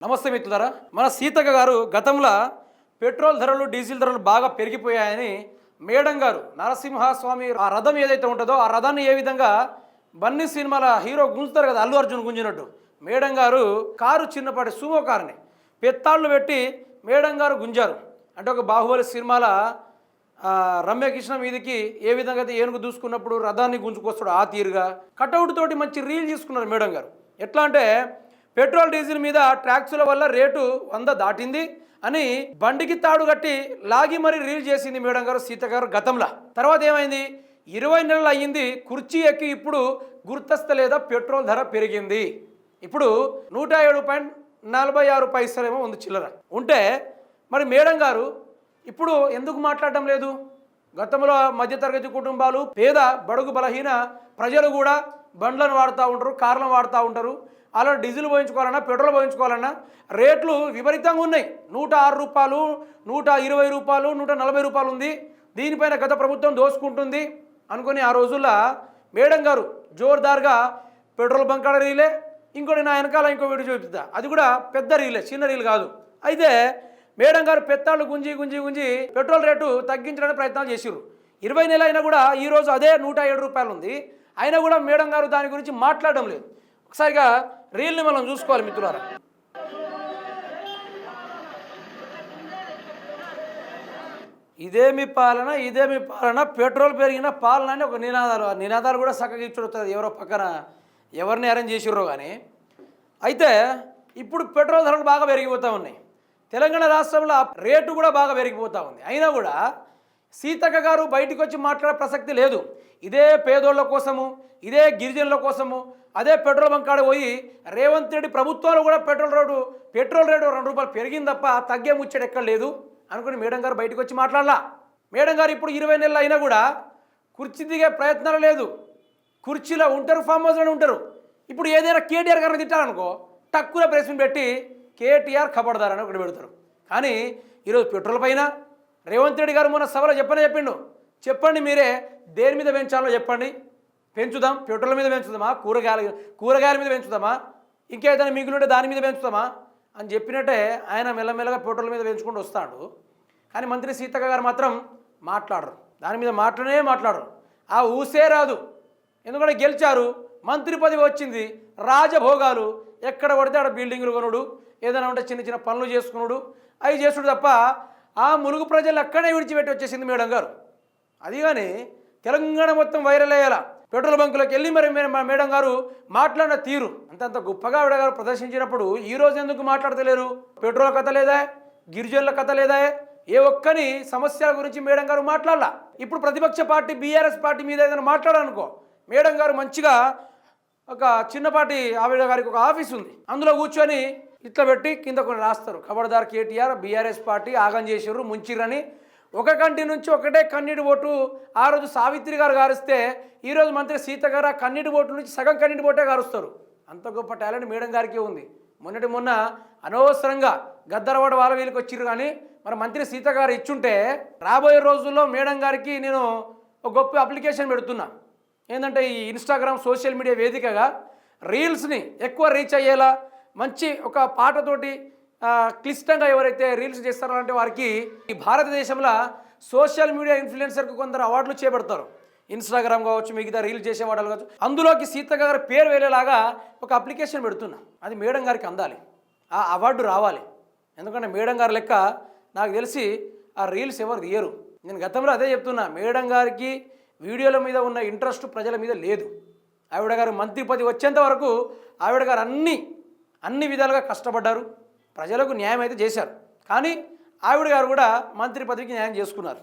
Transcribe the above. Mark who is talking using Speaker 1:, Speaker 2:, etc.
Speaker 1: నమస్తే మిత్రులారా మన సీతక్క గారు గతంలో పెట్రోల్ ధరలు డీజిల్ ధరలు బాగా పెరిగిపోయాయని మేడం గారు నరసింహస్వామి ఆ రథం ఏదైతే ఉంటుందో ఆ రథాన్ని ఏ విధంగా బన్నీ సినిమాల హీరో గుంజుతారు కదా అల్లు అర్జున్ గుంజినట్టు. మేడం గారు కారు చిన్నపాటి సుమో కారుని పెత్తాళ్ళు పెట్టి మేడం గారు గుంజారు. అంటే ఒక బాహుబలి సినిమాల రమ్యకృష్ణ వీధికి ఏ విధంగా అయితే ఏనుగు దూసుకున్నప్పుడు రథాన్ని గుంజుకొస్తాడు ఆ తీరుగా కటౌట్ తోటి మంచి రీల్ తీసుకున్నారు మేడం గారు. ఎట్లా అంటే పెట్రోల్ డీజిల్ మీద ట్యాక్సుల వల్ల రేటు వంద దాటింది అని బండికి తాడు కట్టి లాగి మరీ రీల్ చేసింది మేడం గారు సీత గారు గతంలో. తర్వాత ఏమైంది? ఇరవై నెలలు అయ్యింది కుర్చీ ఎక్కి ఇప్పుడు గుర్తస్తలేదా పెట్రోల్ ధర పెరిగింది. ఇప్పుడు నూట ఏడు పాయింట్ నలభై ఆరు పైసలేమో ఉంది చిల్లర. ఉంటే మరి మేడం గారు ఇప్పుడు ఎందుకు మాట్లాడటం లేదు? గతంలో మధ్యతరగతి కుటుంబాలు పేద బడుగు బలహీన ప్రజలు కూడా బండ్లను వాడుతూ ఉంటారు కార్లను వాడుతూ ఉంటారు. అలా డీజిల్ పోయించుకోవాలన్నా పెట్రోల్ పోయించుకోవాలన్నా రేట్లు విపరీతంగా ఉన్నాయి. నూట ఆరు రూపాయలు నూట ఇరవై రూపాయలు నూట నలభై రూపాయలు ఉంది. దీనిపైన గత ప్రభుత్వం దోసుకుంటుంది అనుకుని ఆ రోజుల్లో మేడం గారు జోర్దార్గా పెట్రోల్ బంక్ ఆడ రీలే ఇంకోటి నా వెనకాల ఇంకో వీడియో చూపిస్తా. అది కూడా పెద్ద రీలే చిన్న రీల్ కాదు. అయితే మేడం గారు పెత్తాళ్ళు గుంజి గుంజి గుంజి పెట్రోల్ రేటు తగ్గించడానికి ప్రయత్నాలు చేసిరు ఇరవై నెల అయినా కూడా ఈరోజు అదే నూట ఏడు రూపాయలు ఉంది. అయినా కూడా మేడం గారు దాని గురించి మాట్లాడడం లేదు. ఒకసారిగా రీల్ని మనం చూసుకోవాలి మిత్రులారా. ఇదేమి పాలన ఇదేమి పాలన పెట్రోల్ పెరిగిన పాలన అని ఒక నినాదాలు ఆ నినాదాలు కూడా చక్కగా ఇచ్చుడుతుంది ఎవరో పక్కన ఎవరిని అరేంజ్ చేసిర్రో కానీ అయితే ఇప్పుడు పెట్రోల్ ధరలు బాగా పెరిగిపోతూ ఉన్నాయి. తెలంగాణ రాష్ట్రంలో రేటు కూడా బాగా పెరిగిపోతూ ఉంది. అయినా కూడా సీతక్క గారు బయటికి వచ్చి మాట్లాడే ప్రసక్తి లేదు. ఇదే పేదోళ్ళ కోసము ఇదే గిరిజనుల కోసము అదే పెట్రోల్ బంక్ కాడ పోయి రేవంత్ రెడ్డి ప్రభుత్వాలు కూడా పెట్రోల్ రేటు పెట్రోల్ రేటు రెండు రూపాయలు పెరిగింది తప్ప తగ్గే ముచ్చట ఎక్కడ లేదు అనుకుని మేడం గారు బయటకు వచ్చి మాట్లాడలా. మేడం గారు ఇప్పుడు ఇరవై నెలలు అయినా కూడా కుర్చీ దిగే ప్రయత్నాలు లేదు. కుర్చీలో ఉంటారు ఫామ్ హౌస్లోనే ఉంటారు. ఇప్పుడు ఏదైనా కేటీఆర్ గారిని తిట్టాలనుకో తక్కువ ప్రెస్ని పెట్టి కేటీఆర్ కబడదారని అని ఒకటి పెడతారు. కానీ ఈరోజు పెట్రోల్ పైన రేవంత్ రెడ్డి గారు మొన్న సభలో చెప్పనే చెప్పిండు. చెప్పండి మీరే దేని మీద పెంచాలో చెప్పండి. పెంచుదాం పెట్రోల్ మీద పెంచుదామా కూరగాయల కూరగాయల మీద పెంచుదామా ఇంకేదైనా మిగులుంటే దాని మీద పెంచుదామా అని చెప్పినట్టే ఆయన మెల్లమెల్లగా పెట్రోల్ మీద పెంచుకుంటూ వస్తాడు. కానీ మంత్రి సీతక్క గారు మాత్రం మాట్లాడరు. దాని మీద మాట్లాడే మాట్లాడరు. ఆ ఊసే రాదు. ఎందుకంటే గెలిచారు మంత్రి పదవి వచ్చింది రాజభోగాలు ఎక్కడ పడితే ఆడ బిల్డింగులు కొనుడు ఏదైనా ఉంటే చిన్న చిన్న పనులు చేసుకున్నాడు అవి చేసుడు తప్ప ఆ ములుగు ప్రజలు అక్కడే విడిచిపెట్టి వచ్చేసింది మేడం గారు. అది కానీ తెలంగాణ మొత్తం వైరల్ అయ్యేలా పెట్రోల్ బంకులకు వెళ్ళి మరి మేడం గారు మాట్లాడిన తీరు. అంతంత గొప్పగా ఆవిడ గారు ప్రదర్శించినప్పుడు ఈ రోజు ఎందుకు మాట్లాడతలేరు? పెట్రోల్ కథ లేదా? గిరిజనుల కథ లేదా? ఏ ఒక్కని సమస్యల గురించి మేడం గారు మాట్లాడాల? ఇప్పుడు ప్రతిపక్ష పార్టీ బీఆర్ఎస్ పార్టీ మీద ఏదైనా మాట్లాడాలనుకో మేడం గారు మంచిగా ఒక చిన్నపాటి ఆవిడ గారికి ఒక ఆఫీస్ ఉంది. అందులో కూర్చొని ఇట్లా పెట్టి కింద కొన్ని రాస్తారు. ఖబర్దార్ కేటీఆర్ బీఆర్ఎస్ పార్టీ ఆగం చేసారు ముంచిరని ఒక కంటి నుంచి ఒకటే కన్నీటి ఓటు ఆ రోజు సావిత్రి గారు గారిస్తే ఈరోజు మంత్రి సీత గారు ఆ కన్నీటి ఓటు నుంచి సగం కన్నీటి ఓటే గారుస్తారు. అంత గొప్ప టాలెంట్ మేడం గారికి ఉంది. మొన్నటి మొన్న అనవసరంగా గద్దరవాడ వాళ్ళ వీళ్ళకి వచ్చిర్రు కానీ మరి మంత్రి సీత గారు ఇచ్చుంటే రాబోయే రోజుల్లో మేడం గారికి నేను ఒక గొప్ప అప్లికేషన్ పెడుతున్నా. ఏంటంటే ఈ ఇన్స్టాగ్రామ్ సోషల్ మీడియా వేదికగా రీల్స్ని ఎక్కువ రీచ్ అయ్యేలా మంచి ఒక పాటతోటి క్లిష్టంగా ఎవరైతే రీల్స్ చేస్తారో అంటే వారికి ఈ భారతదేశంలో సోషల్ మీడియా ఇన్ఫ్లుయెన్సర్కి కొందరు అవార్డులు చేపడతారు. ఇన్స్టాగ్రామ్ కావచ్చు మిగతా రీల్స్ చేసే వాళ్ళు కావచ్చు. అందులోకి సీతక్క గారి పేరు వెళ్ళేలాగా ఒక అప్లికేషన్ పెడుతున్నా. అది మేడం గారికి అందాలి. ఆ అవార్డు రావాలి. ఎందుకంటే మేడం గారి లెక్క నాకు తెలిసి ఆ రీల్స్ ఎవరు తీయరు. నేను గతంలో అదే చెప్తున్నా మేడం గారికి వీడియోల మీద ఉన్న ఇంట్రెస్ట్ ప్రజల మీద లేదు. ఆవిడ గారు మంత్రి పది వచ్చేంత వరకు ఆవిడ గారు అన్ని అన్ని విధాలుగా కష్టపడ్డారు. ప్రజలకు న్యాయం అయితే చేశారు. కానీ ఆవిడ గారు కూడా మంత్రి పదవికి న్యాయం చేసుకున్నారు.